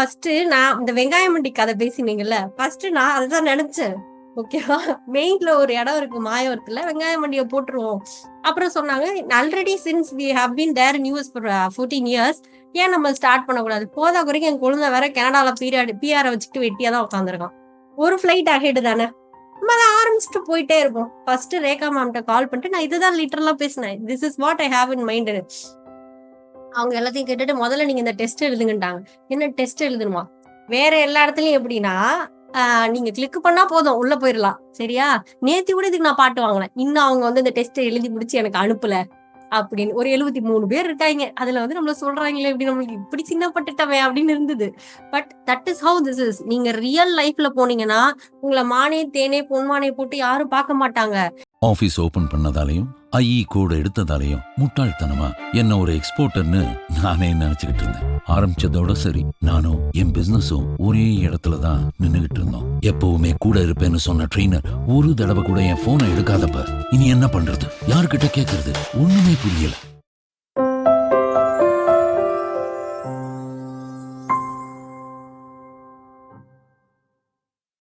First நான் இந்த வெங்காயம் மண்டி கதை பேசினீங்கல்ல ஃபர்ஸ்ட் நான் அதுதான் நினைச்சேன். ஓகேவா மெயின்ல ஒரு இடம் இருக்கு மாயவரத்துல. வெங்காயம் மண்டியை போட்டுருவோம். அப்புறம் சொன்னாங்க already since we have been there news for fourteen years ஏன் நம்ம ஸ்டார்ட் பண்ணக்கூடாது? போதா குறைக்கும் என் குழந்தை வேற கனடால பீரியட் பிஆரை வச்சுட்டு வெட்டியா தான் உட்காந்துருக்கான் ஒரு ஃபிளைட் அஹெட் தானே? நம்ம அதை ஆரம்பிச்சுட்டு போயிட்டே இருப்போம். ஃபர்ஸ்ட் ரேகா மேம்கிட்ட கால் பண்ணிட்டு நான் இதுதான் லிட்டரலா பேசினேன். This is what I have in mind அவங்க எல்லாத்தையும் கேட்டுட்டு முதல்ல நீங்க இந்த டெஸ்ட் எழுதுங்கட்டாங்க என்ன டெஸ்ட் எழுதணுமா? வேற எல்லா இடத்துலயும் எப்படின்னா ஆஹ், நீங்க கிளிக் பண்ணா போதும் உள்ள போயிடலாம் சரியா? நேத்தி கூட இதுக்கு நான் பாட்டு வாங்கினேன். இன்னும் அவங்க வந்து இந்த டெஸ்ட் எழுதி முடிச்சு எனக்கு அனுப்பல அப்படின்னு. ஒரு எழுபத்தி மூணு பேர் இருக்காங்க. அதுல வந்து நம்மள சொல்றாங்களே இப்படி நம்மளுக்கு இப்படி சின்னப்பட்டுட்டவன் அப்படின்னு இருந்தது. But that is how this is நீங்க ரியல் லைஃப்ல போனீங்கன்னா உங்களை மானே தேனே பொன்மானே போட்டு யாரும் பார்க்க மாட்டாங்க. ஆபீஸ் ஓபன் பண்ணதாலையும் ஐஇ கோடு எடுத்ததாலையும் முட்டாள்தனமா என்ன ஒரு எக்ஸ்போர்ட்டர்னு நானே நினைச்சுக்கிட்டு இருந்தேன். ஆரம்பிச்சதோட சரி நானும் என் பிசினஸும் ஒரே இடத்துல தான் நின்னுகிட்டு இருந்தோம். எப்பவுமே கூட இருப்பேன்னு சொன்ன ட்ரெயினர் ஒரு தடவை கூட என் போனை எடுக்காதப்ப இனி என்ன பண்றது? யார்கிட்ட கேட்கறது ஒண்ணுமே புரியல.